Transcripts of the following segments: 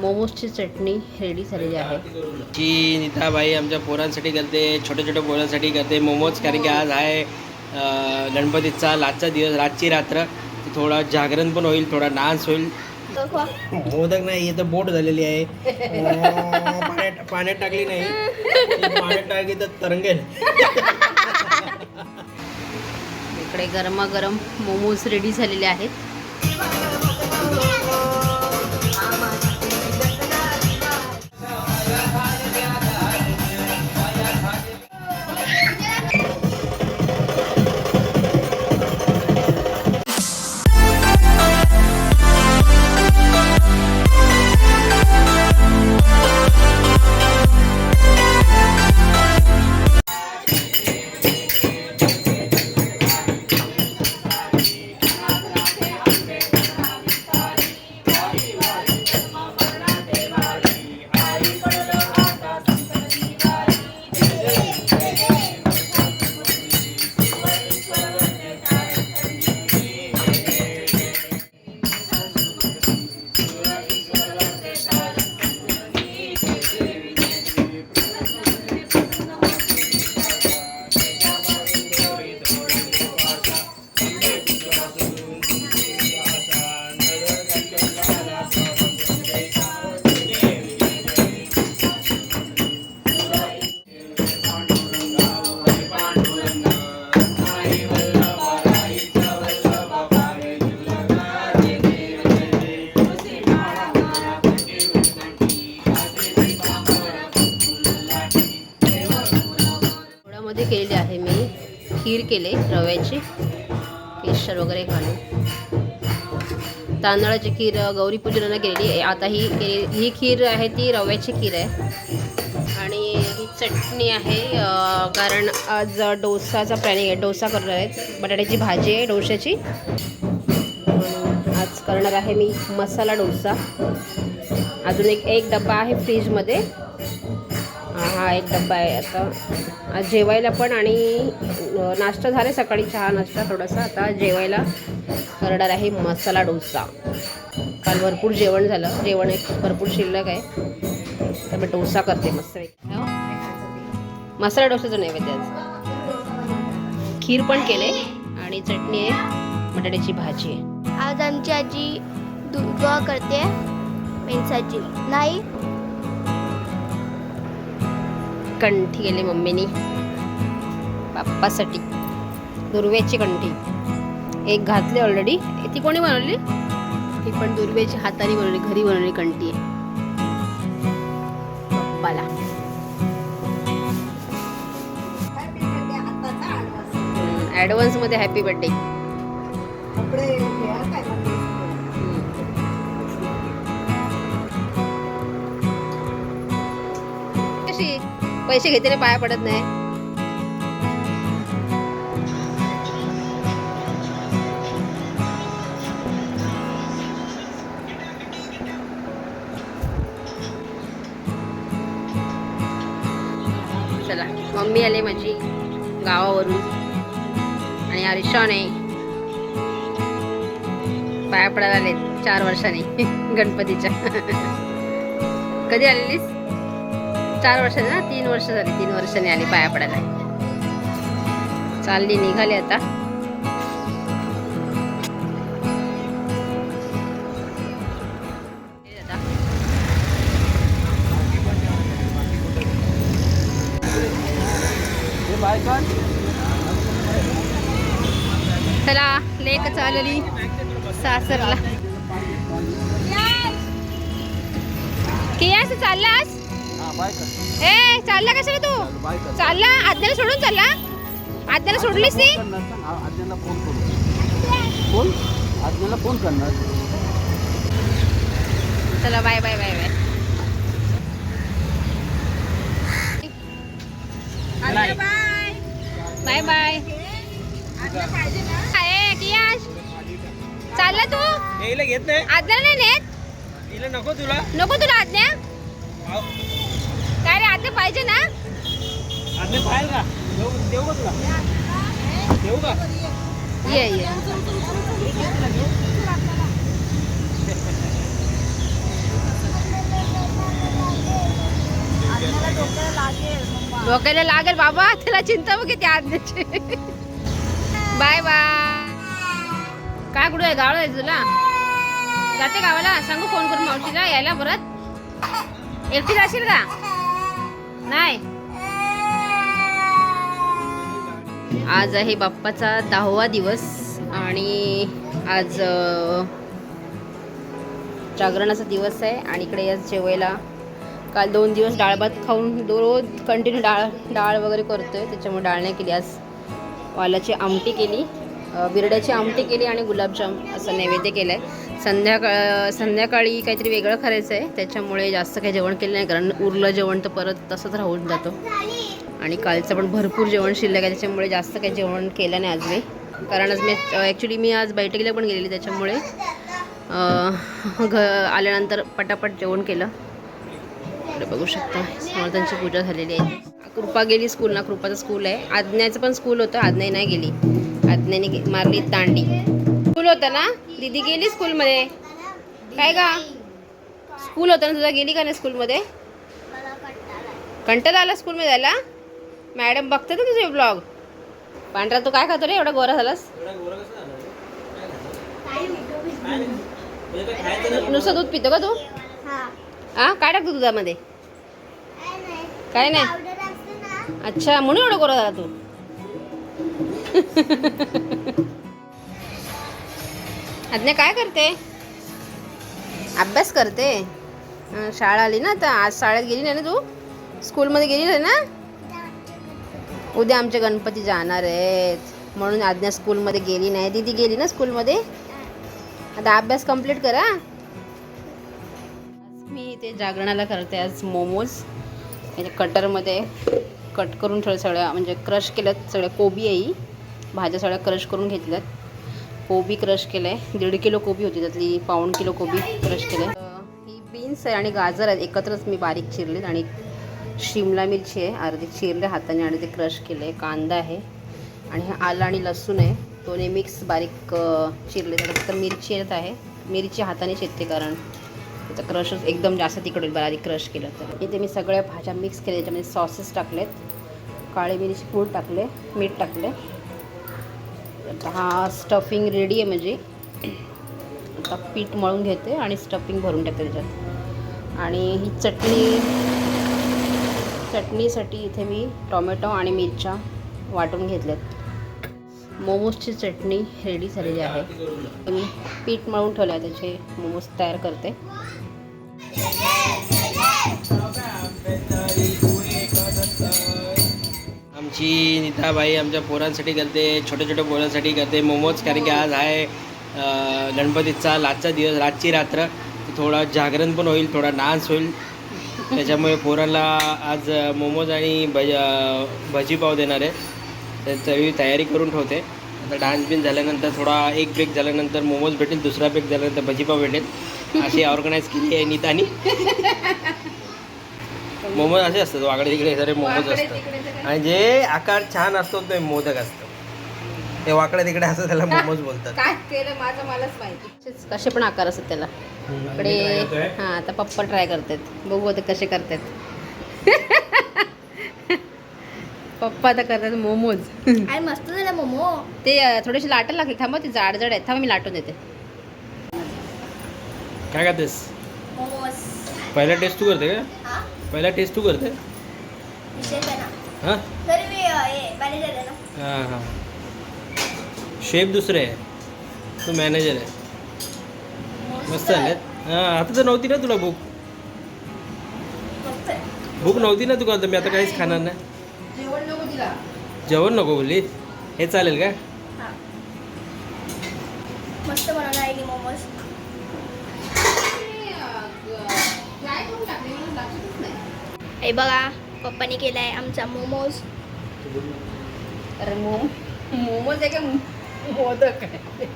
मोमोजची चटणी ready झालेली आहे. की नीताबाई आमच्या पोरांसाठी करते छोट्या छोट्या पोरांसाठी करते मोमोज कारण की आज आहे गणपतीचा लाचचा दिवस रातची रात्र. तर थोडा जागरण पण होईल थोडा डान्स होईल. मोदक नाही हे तर बोट झालेली आहे. पाण्यात पाण्यात टाकली नाही. पाण्यात टाकली तर तरंगेल. इकडे गरमागरम मोमोज रेडी झालेले आहेत. केले रव्याची केशर वगैरे घालून. तांदळाची खीर अ, केलेली आता ही ही खीर आहे ती रव्याची खीर आहे. आणि ही चटणी आहे कारण आज डोसाचा प्लॅनिंग आहे. डोसा करणार आहेत बटाट्याची भाजी आहे डोशाची आज करणार आहे मी मसाला डोसा. अजून एक एक डब्बा आहे फ्रीजमध्ये. हा हा एक डब्बा आहे आता. आज जेवायला पण आणि नाश्ता झाला सकाळी चहा नाश्ता थोडासा. आता जेवायला करणार आहे मसाला डोसा. काल भरपूर जेवण झालं. जेवण एक भरपूर शिल्लक आहे. तर मी डोसा करते मस्त मसाला डोसाचं नैवेद्य आज खीर पण केले आणि चटणी आहे. बटाट्याची भाजी आहे. आज आमची आजी दुर्वा करते. मेन्साची नाही कंठी केली मम्मीनी. बाप्पासाठी. दुर्व्याची कंठी. एक घातली ऑलरेडी ती कोणी बनवली? ती पण दुर्व्याची हाताने बनवली घरी बनवली कंठी. आहे बाप्पाला ॲडव्हान्समध्ये हॅपी बर्थडे पैसे घेते पाया पडत नाही. चला मम्मी आले माझी गावावरून. आणि हर्षण आहे पाया पडायला आले चार वर्षाने गणपतीच्या. कधी आलेलीस? चार वर्ष ना तीन वर्ष झाली तीन वर्षाने आली पाया पडायला. चालली निघाली आता. चला लेक चालली सासरला. कियास चाललास ए चालला कशाला तू? चालला आज्ञाला सोडून चालला? आज्ञाला सोडलीस ती? आज्ञाला फोन करू. फोन? आज्ञाला फोन करणार. चला bye bye bye bye. Bye. Bye अरे कियास चालला तू? घेत नाही. आज्ञा नाही नेत? तिला नको तुला. नको तुला आज्ञा आतले पाहिजे ना? आतले पाहिजे का देऊ का तुला देऊ का? ये ये. डोक्याला लागेल बाबा त्याला चिंता बघ किती आज्ञाची. Bye bye. काय कुठं आहे? गाव आहे तुला? जाते गावाला? सांगू फोन करून मावशीला यायला परत? एकटी जाशील का? नाही. आज आहे बाप्पाचा दहावा दिवस आणि आज जागरणाचा दिवस आहे आणि इकडे आज जेवायला काल दोन दिवस डाळ भात खाऊन रोज कंटिन्यू डाळ डाळ वगैरे करतोय. त्याच्यामुळे डाळ नाही केली. आज वालाची आमटी केली. बिरड्याची आमटी केली आणि गुलाबजाम असं नैवेद्य केलं आहे संध्याकाळ संध्याकाळी काहीतरी वेगळं करायचं आहे. त्याच्यामुळे जास्त काही जेवण केलं नाही कारण उरलं जेवण तर परत तसंच राहून जातो. आणि कालचं पण भरपूर जेवण शिल्लक आहे त्याच्यामुळे जास्त काही जेवण केलं नाही आज मी कारण आज मी ॲक्च्युली मी आज बैठकीला पण गेलेली त्याच्यामुळे घ आल्यानंतर पटापट जेवण केलं. बघू शकता समर्थांची पूजा झालेली आहे. कृपा गेली स्कूल ना कृपाचं स्कूल आहे. आज्ञाचं पण स्कूल होतं आज्ञा नाही गेली. आज्ञाने गे- मारली तांडी. स्कूल होतं ना? दीदी गेली स्कूलमध्ये काय का स्कूल होतं ना तुझा? गेली का नाही स्कूलमध्ये कंटाळा आला स्कूलमध्ये जायला? मॅडम बघते ना तुझे ब्लॉग पांढरा तू काय खातो रे? एवढा गोरा झालास? नुसतं दूध पितो का तू? हा काय टाकतो दुधामध्ये? काय नाही? अच्छा म्हणून एवढा गोरा झाला तू. आज्ञा काय करते? अभ्यास करते. शाळा आली ना आता आज शाळेत गेली नाही ना तू? स्कूलमध्ये गेली नाही ना? उद्या आमचे गणपती जाणार आहेत. म्हणून आज्ञा स्कूलमध्ये गेली नाही. दीदी गेली ना स्कूलमध्ये? आता अभ्यास कंप्लीट करा. मी ते जागरणाला करते आज मोमोज. म्हणजे कटरमध्ये कट करून थोडं सगळ्या म्हणजे क्रश केल्यात सगळ्या कोबी आहे भाज्या सगळ्या क्रश करून घेतल्यात. कोबी क्रश केलं आहे दीड किलो कोबी होती त्यातली पाऊण किलो कोबी क्रश केलं आहे ही बीन्स आहे आणि गाजर आहेत. एकत्रच मी बारीक चिरलेत आणि शिमला मिरची आहे. अर्धी चिरले हाताने आणि ते क्रश केलं आहे कांदा आहे आणि हे आलं आणि लसूण आहे. दोन्ही मिक्स बारीक चिरले त्यानंतर मिरची येत आहे. मिरची हाताने चिरते कारण त्याचा क्रशच एकदम जास्त तिकडे बारीक क्रश केलं तर. इथे मी सगळ्या भाज्या मिक्स केल्या. त्याच्यामध्ये सॉसेस टाकलेत. काळे मिरची पूड टाकले मीठ टाकले. आता हा स्टफिंग रेडी आहे म्हणजे आता पीठ मळून घेते आणि स्टफिंग भरून टाकते त्याच्यात. आणि ही चटणी चटणीसाठी इथे मी टोमॅटो आणि मिरच्या वाटून घेतल्यात. मोमोजची चटणी रेडी झालेली आहे. मी पीठ मळून ठेवलं आहे त्याचे मोमोज तयार करते. आमची नीताबाई आमच्या पोरांसाठी करते छोट्या छोट्या पोरांसाठी करते. मोमोज कारण की आज आहे गणपतीचा लाचचा दिवस रातची रात्र. थोडा जागरण पण होईल थोडा डान्स होईल. त्याच्यामुळे पोरांना आज मोमोज आणि भज भजी भजीपाव देणार आहे. त्याची मी तयारी करून ठेवते. आता डान्स बिन झाल्यानंतर थोडा एक ब्रेक झाल्यानंतर मोमोज भेटेल दुसरा ब्रेक झाल्यानंतर भजीपाव भेटेल. अशी ऑर्गनाईज केली आहे नीतानी. मोमोज असे असतात वाकडे तिकडे सारे मोमोज असतात. आणि जे आकार छान असतो ते मोदक असतो ते वाकडे तिकडे असं त्याला मोमोज बोलतात. काय केलं माझं मलाच माहिती. कसे पण आकार असतात त्याला. इकडे हां आता पप्पा ट्राय करतात. बघू आता कसे करतात. पप्पा आता करतात मोमोज. मस्त झाला मोमो. ते थोडेसे लाटायला लागले थांबा ते जाड जाड आहेत. थांबा मी लाटून देते. काय करतेस मोमोज. पहिला टेस्ट तू करते का? हा? पहिला टेस्ट तू करते? विशेष आहे ना. हां? हे हां हां. शेफ दुसरे आहे. तू मॅनेजर आहे. मस्त झाले हां आता तर नव्हती ना तुला भूक मस्त आहे. भूक नव्हती ना तुला मी आता काहीच खाणार नाही. जेवण नको तिला. जेवण नको बोलली? हे चालेल का? हा. मस्त बनवला आहे मोमोज. हे बघा पप्पानी केलाय आमचा मोमोज. अरे मोम मोमोज आहे का? मोदक आहे.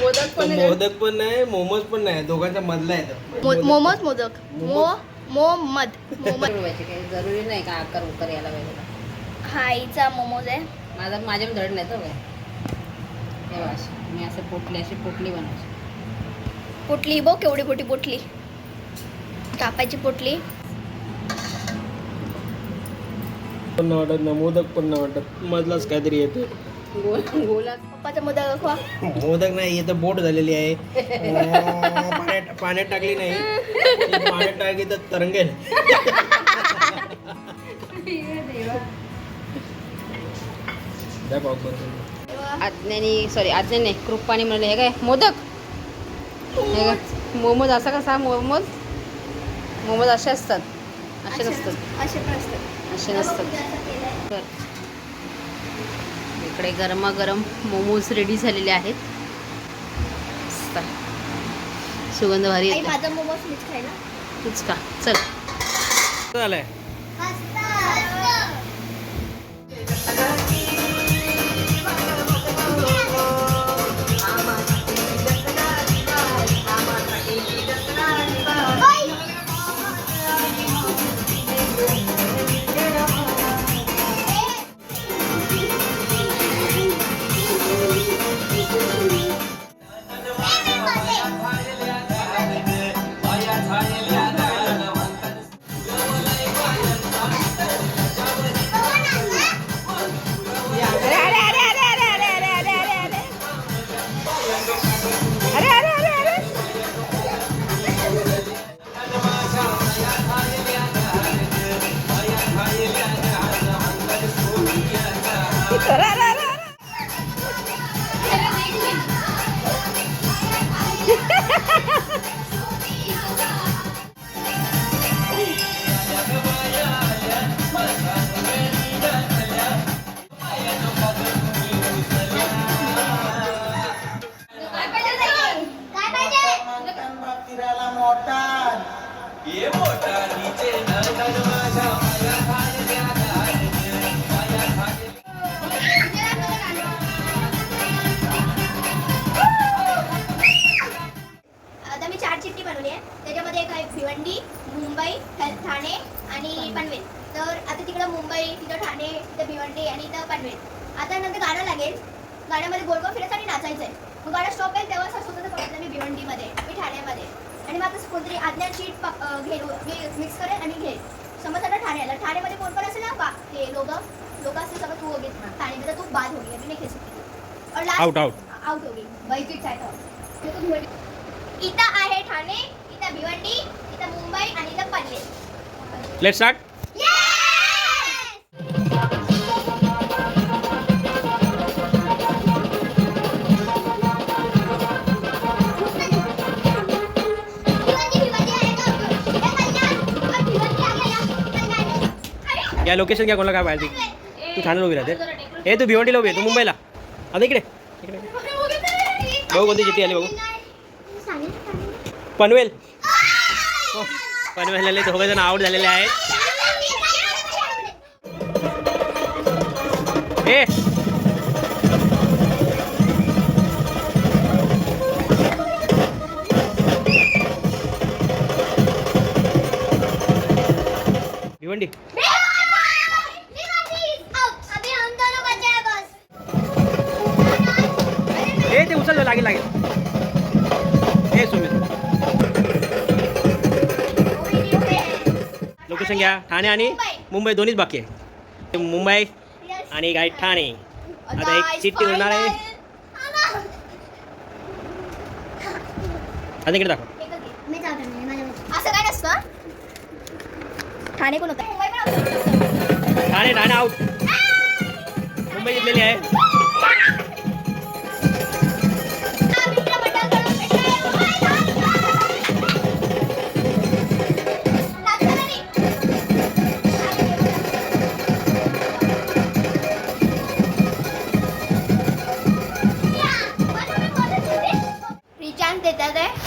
मोदक पण आहे, मोदक पण नाही मोमोज पण नाही दोघांच्या मधला आहे तो. मो- मोमोज मोदक. मो मोमद. बनवायचे काही जरुरी नाही का आकार उकार यायला पाहिजे हा आईचा मोमोज आहे. माझा माझ्या पण धड नाही तो काय तेव्हा अशी मी असं पोटली अशी पोटली बनवायची पोटली बघ केवढी मोठी पोटली. कापायची पोटली. पण नाही वाटत ना मोदक पण नाही वाटत. मधलाच काहीतरी येते गोल गोला पप्पाचा मोदक दाखवा. मोदक नाही येतं बोट झालेली आहे. अं, पाण्यात पाण्यात टाकली नाही. ती पाण्यात टाकली तर तरंगेल द्या पाव बरं. आज्ञानी सॉरी आज्ञाने कृपाने म्हणले. हे काय मोदक? हे काय मोमोज असा कसा मोमोज? मोमोज असे असतात. असे नसतात. असे पण असतात असे नसतात. तर इकडे गरमागरम मोमोज रेडी झालेले आहेत. सुगंध भारी आई येते माझा मोमोज मीच खायला. तूच का चल. झालंय. त्याच्यामध्ये एक आहे भिवंडी मुंबई ठाणे आणि पनवेल. तर आता तिकडं मुंबई तिथं ठाणे तिथं भिवंडी आणि इथं पनवेल. आता नंतर गाणं लागेल. गाण्यामध्ये गोलगोल फिरायचं आणि नाचायचं आहे मग गाणं स्टॉप आहे तेव्हा असं स्वतःचं बघितलं मी भिवंडीमध्ये मी ठाण्यामध्ये. आणि मग आता कोणतरी आज्ञा शीट घेऊ मी मिक्स करेल आणि घेईल समज आता ठाणे आलं ठाण्यामध्ये कोण कोण असेल ना बा ते लोक लोक असतील सगळं तू होगी ठाण्यामध्ये तू बाद होगी. मी नाही खेळ लास्ट आउट आउट आउट होगी बैठीच आहे तो. तो तू भिवंडी इथं आहे ठाणे. इथं भिवंडी इथं मुंबई आणि इथं पनवेल. लेट स्टार्ट या लोकेशन घ्या कोणाला काय पाहिजे तू. ठाण्याला उभी राहते. ए तू भिवंडीला उभी आहे तू मुंबईला. आता इकडे. इकडे. बघू कोणती चिठ्ठी आली बघू. पनवेल. हो, पनवेलला दोघं जण आउट झालेले आहेत. ए! भिवंडी. ए ते उचल लागेल लागेल. लोकेशन घ्या ठाणे आणि मुंबई दोन्हीच बाकी आहे. मुंबई आणि काय ठाणे. आता एक चिठ्ठी उरणार आहे. आता इकडे दाखव. असं काय नसतं? ठाणे कोण होतं. ठाणे ठाणे आउट मुंबई जिंकलेली आहे.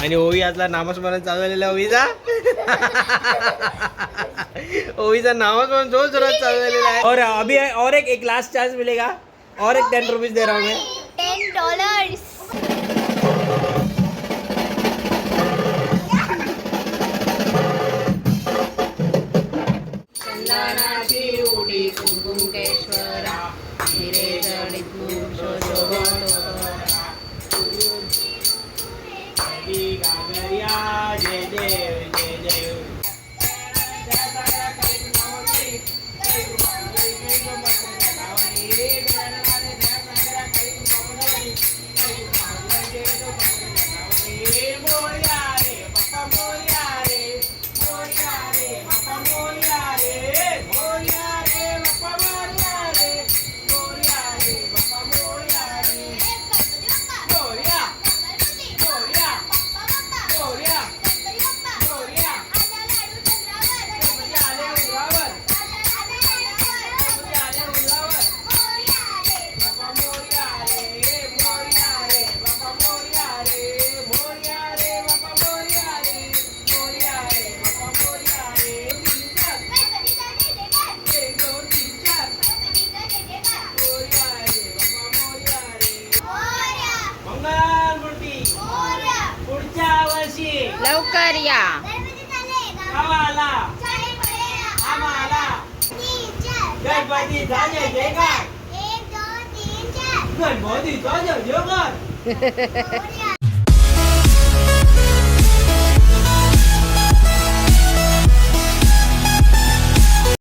आणि ओवी आजला नामस्मरण चालू झालेला ओवीचा ओवीचा नामस्मरण जोर जोरात चालू झालेला आहे. और अभी और एक एक लास्ट चांस मिलेगा. और एक टेन रुपीज दे रहा हूँ मैं. टेन डॉलर्स चंदनाची उडी कुंकुमेश्वर हिरे जडित मोक्ष शोभतो. Bye. गणपतीचा जय जयकार एक दोन तीन चार गणपतीचा जय जयकार मोरया.